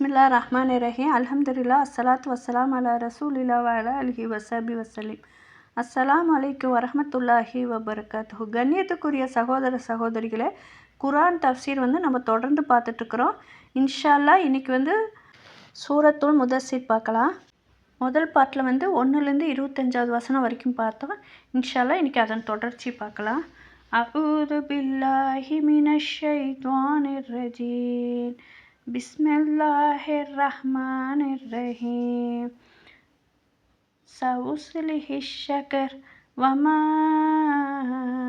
பிஸ்மில்லா ரஹ்மான் இரஹி அலமதுல்லா அஸ்ஸலாத் வசலாம் அலா ரசூலில்லா வஅலா அலஹி வசபி வசலீம் அஸ்ஸலாம் அலைக்கும் வரஹமத்துல்லாஹி வபரகாத்துஹு கண்ணியத்துக்குரிய சகோதர சகோதரிகளே குரான் தஃப்சீர் வந்து நம்ம தொடர்ந்து பார்த்துட்ருக்குறோம் இன்ஷால்லா இன்றைக்கி வந்து சூரத்துள் முதசீர் பார்க்கலாம். முதல் பாட்டில் வந்து ஒன்றுலேருந்து இருபத்தஞ்சாவது வசனம் வரைக்கும் பார்த்தோம். இன்ஷால்லா இன்றைக்கி அதன் தொடர்ச்சி பார்க்கலாம். அபூது பில்லாஹி மினஷ் ஷைத்வானிர் بسم الله الرحمن الرحيم سأصلح الشكر وما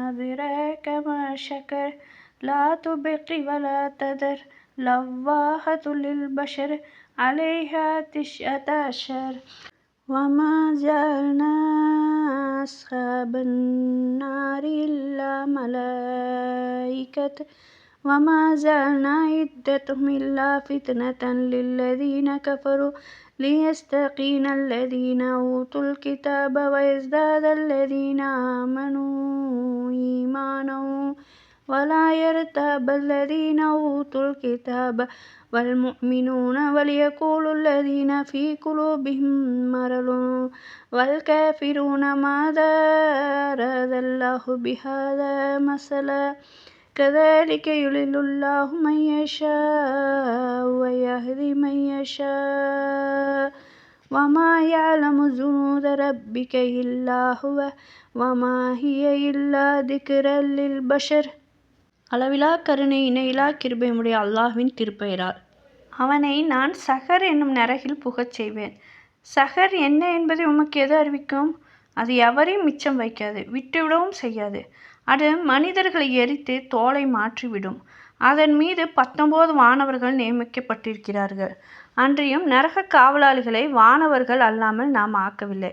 أدراك ما شكر لا تبقي ولا تذر لواحة للبشر عليها تسعة عشر وما جعلنا أصحاب النار إلا ملائكة وما جعلنا عدتهم إلا فتنة للذين كفروا ليستقين الذين أوتوا الكتاب ويزداد الذين آمنوا إيمانا ولا يرتاب الذين أوتوا الكتاب والمؤمنون وليقول الذين في قلوبهم مرض والكافرون ماذا أراد الله بهذا مثلا كذلك يضل الله من يشاء ويهدي من يشاء وما يعلم جنود ربك إلا هو وما هي إلا ذكرى للبشر அளவிலா கருணை இணையிலா கிருபையுடைய அல்லாஹ்வின் திருப்பெயரால் அவனை நான் சஹர் என்னும் நரகில் புகச் செய்வேன் சஹர் என்ன என்பதை உமக்கு எது அறிவிக்கும் அது எவரையும் மிச்சம் வைக்காது விட்டுவிடவும் செய்யாது அது மனிதர்களை எரித்து தோலை மாற்றிவிடும். அதன் மீது பத்தொம்போது வானவர்கள் நியமிக்கப்பட்டிருக்கிறார்கள். அன்றியும் நரக காவலாளிகளை வானவர்கள் அல்லாமல் நாம் ஆக்கவில்லை.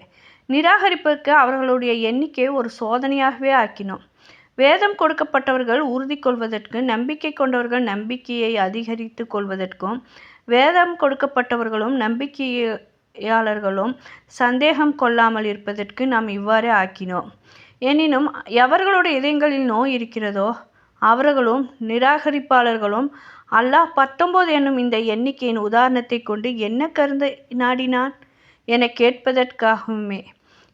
நிராகரிப்பதற்கு அவர்களுடைய எண்ணிக்கையை ஒரு சோதனையாகவே ஆக்கினோம். வேதம் கொடுக்கப்பட்டவர்கள் உறுதி கொள்வதற்கு நம்பிக்கை கொண்டவர்கள் நம்பிக்கையை அதிகரித்து கொள்வதற்கும் வேதம் கொடுக்கப்பட்டவர்களும் நம்பிக்கையாளர்களும் சந்தேகம் கொள்ளாமல் இருப்பதற்கு நாம் இவ்வாறே ஆக்கினோம். எனினும் எவர்களுடைய இதயங்களில் நோய் இருக்கிறதோ அவர்களும் நிராகரிப்பாளர்களும் அல்லாஹ் பத்தொம்போது என்னும் இந்த எண்ணிக்கையின் உதாரணத்தை கொண்டு என்ன கருந்த நாடினான்? என கேட்பதற்காகவுமே.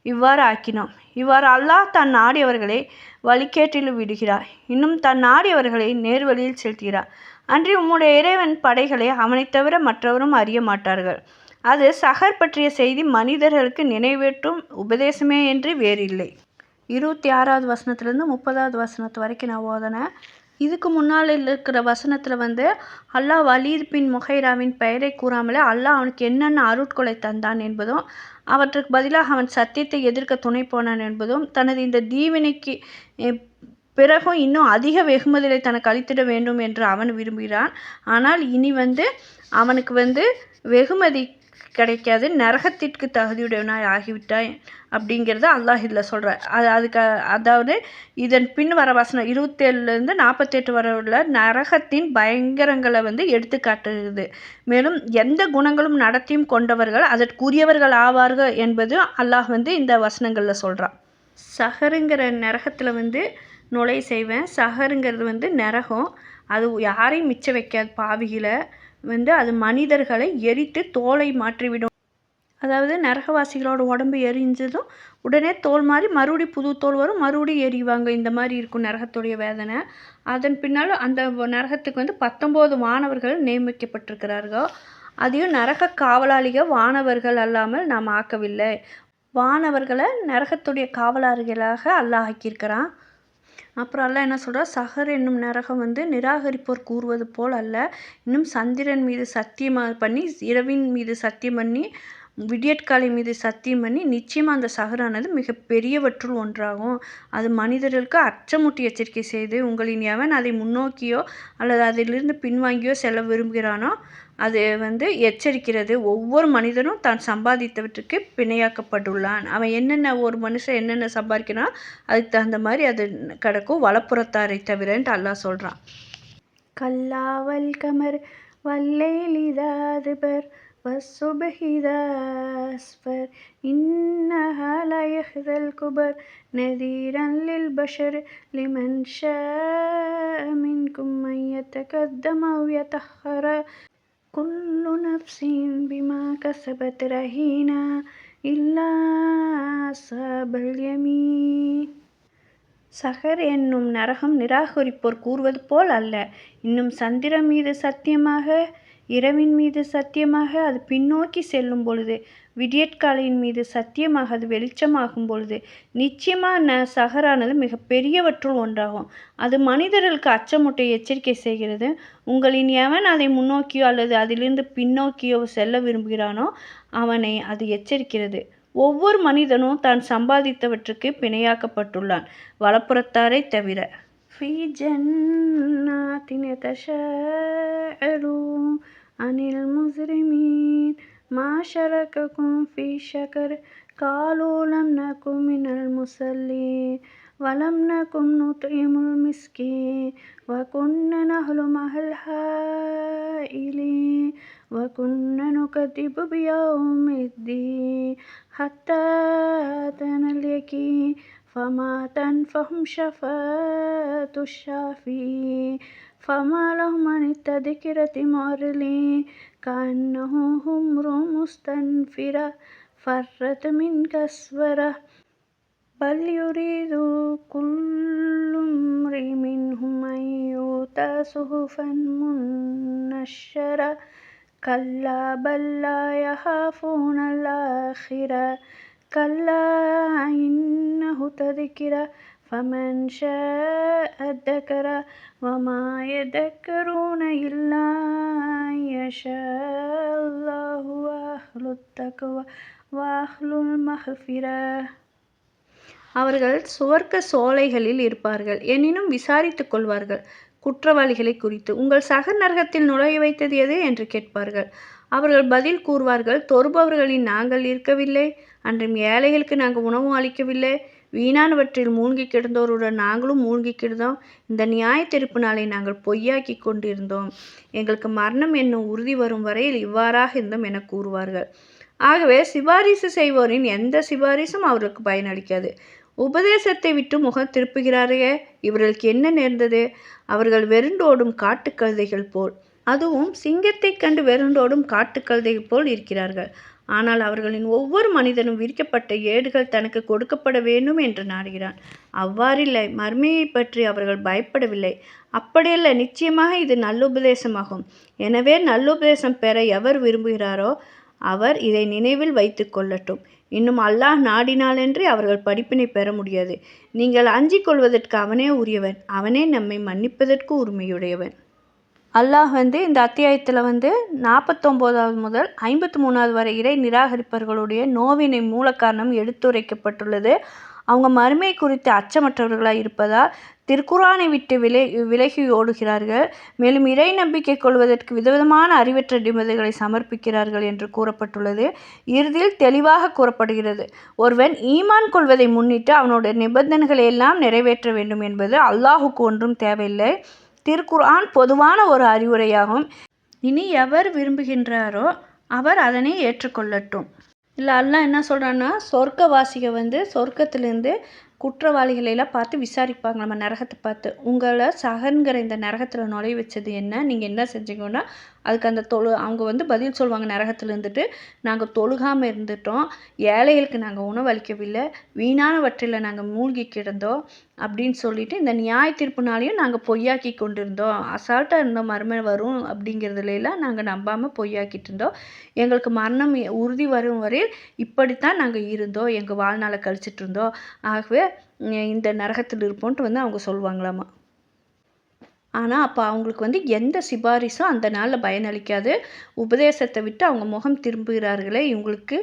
இவ்வாறு ஆக்கினோம். இவ்வாறு அல்லாஹ் தன் நாடியவர்களை வழிகேட்டில் விடுகிறார். இன்னும் தன் நாடியவர்களை நேர்வழியில் செலுத்துகிறார். அன்றி உம்முடைய இறைவன் படைகளை அவனைத் தவிர மற்றவரும் அறிய மாட்டார்கள். அது சகர் பற்றிய செய்தி மனிதர்களுக்கு நினைவேற்றும் உபதேசமே என்று வேறில்லை. இருபத்தி ஆறாவது வசனத்துலேருந்து முப்பதாவது வசனத்து வரைக்கும் நான் ஓதனேன். இதுக்கு முன்னால் இருக்கிற வசனத்தில் வந்து அல்லாஹ் வலீத் பின் முஹைராவின் பெயரை கூறாமலே அல்லாஹ் அவனுக்கு என்னென்ன அருட்கொலை தந்தான் என்பதும் அவற்றுக்கு பதிலாக அவன் சத்தியத்தை எதிர்க்க துணை போனான் என்பதும் தனது இந்த தீவினைக்கு பிறகும் இன்னும் அதிக வெகுமதிகளை தனக்கு அளித்திட வேண்டும் என்று அவன் விரும்புகிறான். ஆனால் இனி வந்து அவனுக்கு வந்து வெகுமதி கிடைக்காது. நரகத்திற்கு தகுதியுடையவனாய் ஆகிவிட்டாய் அப்படிங்கிறத அல்லாஹ் இதில் சொல்கிறார் அது அதுக்கு அதாவது இதன் பின் வர வசனம் இருபத்தேழுலேருந்து நாற்பத்தெட்டு வர உள்ள நரகத்தின் பயங்கரங்களை வந்து எடுத்து காட்டுகிறது மேலும் எந்த குணங்களும் நடத்தியும் கொண்டவர்கள் அதற்குரியவர்கள் ஆவார்கள் என்பது அல்லாஹ் வந்து இந்த வசனங்களில் சொல்கிறான் சஹருங்கிற நரகத்தில் வந்து நுழை செய்வேன். சஹருங்கிறது வந்து நரகம். அது யாரையும் மிச்சம் வைக்காது. பாவிகளை வந்து அது மனிதர்களை எரித்து தோலை மாற்றிவிடும். அதாவது நரகவாசிகளோட உடம்பு எரிஞ்சதும் உடனே தோல் மாதிரி மறுபடி புது தோல் வரும் மறுபடி எரிவாங்க. இந்த மாதிரி இருக்கும் நரகத்துடைய வேதனை. அதன் பின்னால் அந்த நரகத்துக்கு வந்து பத்தொம்போது மாணவர்கள் நியமிக்கப்பட்டிருக்கிறார்கள் அதையும் நரக காவலாளிகள் வானவர்கள் அல்லாமல் நாம் ஆக்கவில்லை. வானவர்களை நரகத்துடைய காவலாளிகளாக அல்லாஹ் ஆக்கியிருக்கிறான். அப்புறம் அல்ல என்ன சொல்கிறார் சஹர் என்னும் நரகம் வந்து நிராகரிப்போர் கூறுவது போல் அல்ல. இன்னும் சந்திரன் மீது சத்தியமாக பண்ணி இரவின் மீது சத்தியம் பண்ணி விடியற்காலை மீது சத்தியம் பண்ணி நிச்சயமாக அந்த சகரானது மிக பெரியவற்றுள் ஒன்றாகும். அது மனிதர்களுக்கு அச்சமூட்டி எச்சரிக்கை செய்து உங்களின் எவன் அதை முன்னோக்கியோ அல்லது அதிலிருந்து பின்வாங்கியோ செல்ல விரும்புகிறானோ அது வந்து எச்சரிக்கிறது ஒவ்வொரு மனிதனும் தான் சம்பாதித்தவற்றுக்கு பிணையாக்கப்பட்டுள்ளான் அவன் என்னென்ன ஒரு மனுஷன் என்னென்ன சம்பாதிக்கிறான் அதுக்கு தகுந்த மாதிரி அது கிடக்கும் வலப்புறத்தாரை தவிரன்ட்டு அல்லாஹ் சொல்கிறான் கல்லாவல் கமர் வல்லேலிதாதுபர் والصبح إذا أسفر إنها ليحظى الكبر نذيرا للبشر لمن شاء منكم أن يتقدم أو يتأخر كل نفس பிமா كسبت ரஹீனா இல்லா أصحاب اليمين. சஹர் என்னும் நரகம் நிராகரிப்போர் கூறுவது போல் அல்ல. இன்னும் சந்திரன் மீது சத்தியமாக இரவின் மீது சத்தியமாக அது பின்னோக்கி செல்லும் பொழுது விடியற்காலையின் மீது சத்தியமாக அது வெளிச்சமாகும் பொழுது நிச்சயமாக ந சகரானது மிக பெரியவற்றுள் ஒன்றாகும். அது மனிதர்களுக்கு அச்சமுட்டை எச்சரிக்கை செய்கிறது. உங்களின் எவன் அதை முன்னோக்கியோ அல்லது அதிலிருந்து பின்னோக்கியோ செல்ல விரும்புகிறானோ அவனை அது எச்சரிக்கிறது. ஒவ்வொரு மனிதனும் தான் சம்பாதித்தவற்றுக்கு பிணையாக்கப்பட்டுள்ளான். வலப்புறத்தாரை தவிர في جنات يتشاعرون عن المزرمين ما شرككم في شكر؟ قالوا لم نكن من المسلين ولم نكن نطعم المسكين. وكنا نهل مع الحائلين وكنا نكذب بيوم الدين. حتى أتانا اليقين. فما تنفهم شفاعة الشافعين فما لهم عن التذكرة معرضين كأنه حمر مستنفرة فرت من كسورة. بل يريد كل امرئ منهم أن يؤتى صحفا منشرة. كلا بل لا يخافون الآخرة. كلا إنه تذكرة فمن شاء ذكر وما يذكرون إلا أن يشاء الله وأهل التقوى وأهل المغفرة அவர்கள் சுவர்க்க சோலைகளில் இருப்பார்கள் எனினும் விசாரித்துக் கொள்வார்கள் குற்றவாளிகளை குறித்து உங்கள் சக நரகத்தில் நுழைய வைத்தது எது என்று கேட்பார்கள் அவர்கள் பதில் கூறுவார்கள் தொறுபவர்களின் நாங்கள் இருக்கவில்லை அன்றும் ஏழைகளுக்கு நாங்கள் உணவு அளிக்கவில்லை. வீணானவற்றில் மூழ்கி கிடந்தோருடன் நாங்களும் மூழ்கி கிடந்தோம். இந்த நியாய நாளை நாங்கள் பொய்யாக்கி கொண்டிருந்தோம். எங்களுக்கு மரணம் என்னும் உறுதி வரும் வரையில் இவ்வாறாக இருந்தோம் என கூறுவார்கள். ஆகவே சிபாரிசு செய்வோரின் எந்த சிபாரிசும் அவர்களுக்கு பயனளிக்காது. உபதேசத்தை விட்டு முகம் திருப்புகிறாரே இவர்களுக்கு என்ன நேர்ந்தது? அவர்கள் வெருண்டோடும் காட்டுக்கழுதைகள் போல். அதுவும் சிங்கத்தைக் கண்டு வெருண்டோடும் காட்டுக்கழுதை போல் இருக்கிறார்கள். ஆனால் அவர்களின் ஒவ்வொரு மனிதனும் விரிக்கப்பட்ட ஏடுகள் தனக்கு கொடுக்கப்பட வேண்டும் என்று நாடுகிறான். அவ்வாறில்லை மர்மையை பற்றி அவர்கள் பயப்படவில்லை. அப்படியல்ல நிச்சயமாக இது நல்லுபதேசமாகும். எனவே நல்லுபதேசம் பெற எவர் விரும்புகிறாரோ அவர் இதை நினைவில் வைத்து கொள்ளட்டும். இன்னும் அல்லாஹ் நாடினாலன்றி அவர்கள் படிப்பினை பெற முடியாது. நீங்கள் அஞ்சிக் கொள்வதற்கு அவனே உரியவன். அவனே நம்மை மன்னிப்பதற்கு உரிமையுடையவன். அல்லாஹ் வந்து இந்த அத்தியாயத்தில் வந்து நாற்பத்தொம்போதாவது முதல் ஐம்பத்தி மூணாவது வரை இறை நிராகரிப்பவர்களுடைய நோவினை மூல காரணம் எடுத்துரைக்கப்பட்டுள்ளது. அவங்க மறுமை குறித்து அச்சமற்றவர்களாக இருப்பதால் திருக்குறானை விட்டு விலை விலகி ஓடுகிறார்கள். மேலும் இறை நம்பிக்கை கொள்வதற்கு விதவிதமான அறிவற்ற நிபந்தனைகளை சமர்ப்பிக்கிறார்கள் என்று கூறப்பட்டுள்ளது. இறுதியில் தெளிவாக கூறப்படுகிறது. ஒருவன் ஈமான் கொள்வதை முன்னிட்டு அவனுடைய நிபந்தனைகளை எல்லாம் நிறைவேற்ற வேண்டும் என்பது அல்லாஹுக்கு ஒன்றும் தேவையில்லை. திருக்குர்ஆன் பொதுவான ஒரு அறிவுரையாகும். இனி எவர் விரும்புகின்றாரோ அவர் அதனை ஏற்றுக்கொள்ளட்டும். இல்லை அல்லா என்ன சொல்கிறான்னா சொர்க்கவாசிக வந்து சொர்க்கத்திலேருந்து குற்றவாளிகளை எல்லாம் பார்த்து விசாரிப்பாங்க. நம்ம நரகத்தை பார்த்து. உங்களை சகன்கிற இந்த நரகத்தில் நுழைய வச்சது என்ன? நீங்கள் என்ன செஞ்சீங்கன்னா அதுக்கு அந்த தொழு அவங்க வந்து பதில் சொல்லுவாங்க நரகத்தில் இருந்துட்டு. நாங்கள் தொழுகாமல் இருந்துட்டோம். ஏழைகளுக்கு நாங்கள் உணவு அளிக்கவில்லை. வீணானவற்றில் நாங்கள் மூழ்கி கிடந்தோம் அப்படின்னு சொல்லிட்டு இந்த நியாய தீர்ப்புனாலையும் நாங்கள் பொய்யாக்கி கொண்டிருந்தோம். அசால்ட்டாக இருந்தோம் மரும வரும் அப்படிங்கிறதுலாம் நாங்கள் நம்பாமல் பொய்யாக்கிட்டு இருந்தோம். எங்களுக்கு மரணம் உறுதி வரும் வரையில் இப்படித்தான் நாங்கள் இருந்தோம். எங்கள் வாழ்நாளை கழிச்சிட்டு இருந்தோம். ஆகவே இந்த நரகத்தில் இருப்போன்ட்டு வந்து அவங்க சொல்லுவாங்களாமா. ஆனால் அப்போ அவங்களுக்கு வந்து எந்த சிபாரிசும் அந்த நாளில் பயனளிக்காது. உபதேசத்தை விட்டு அவங்க முகம் திரும்புகிறார்களே இவங்களுக்கு.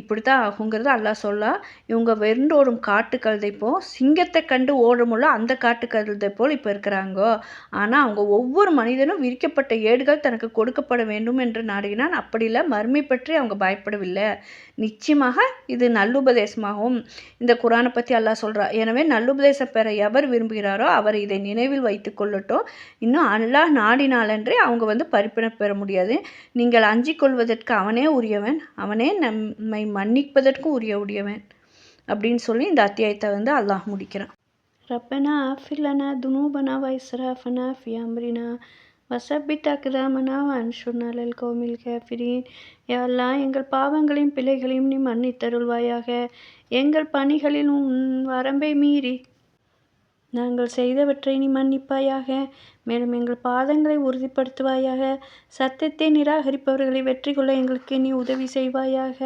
இப்படி தான் ஆகுங்கிறது அல்லாஹ் சொல்லா. இவங்க வெண்டோடும் காட்டு கழுதை போல் சிங்கத்தை கண்டு ஓடுமுள்ள அந்த காட்டு கழுதை போல் இப்போ இருக்கிறாங்க. ஆனால் அவங்க ஒவ்வொரு மனிதனும் விரிக்கப்பட்ட ஏடுகள் தனக்கு கொடுக்கப்பட வேண்டும் என்று நாடுகினான் அப்படி இல்லை மறுமை பற்றி அவங்க பயப்படவில்லை. நிச்சயமாக இது நல்லுபதேசமாகும். இந்த குரானை பற்றி அல்லாஹ் சொல்கிறா எனவே நல்லுபதேசம் பெற எவர் விரும்புகிறாரோ அவர் இதை நினைவில் வைத்து கொள்ளட்டும். இன்னும் அல்லாஹ் நாடினாலன்றே அவங்க வந்து பறிப்பினை பெற முடியாது. நீங்கள் அஞ்சிக் கொள்வதற்கு அவனே உரியவன். அவனே நம்மை மன்னிப்பதற்கும் உரிய உடையவன் அப்படின்னு சொல்லி இந்த அத்தியாயத்தை வந்து அல்லாஹ் முடிக்கிறான். ரப்பனா அஃபில்லனா துனூபனா வைஸ்ராஃபனா ஃபியாம்ரினா அம்ரினா வசப்பித் அக்தாமனா கோமில் கௌமில் காஃபிரீன். எங்கள் பாவங்களையும் பிழைகளையும் நீ மன்னித்தருள்வாயாக. எங்கள் பணிகளில் உன் வரம்பை மீறி நாங்கள் செய்தவற்றை நீ மன்னிப்பாயாக. மேலும் எங்கள் பாதங்களை உறுதிப்படுத்துவாயாக. சத்தியத்தை நிராகரிப்பவர்களை வெற்றி கொள்ள எங்களுக்கு நீ உதவி செய்வாயாக.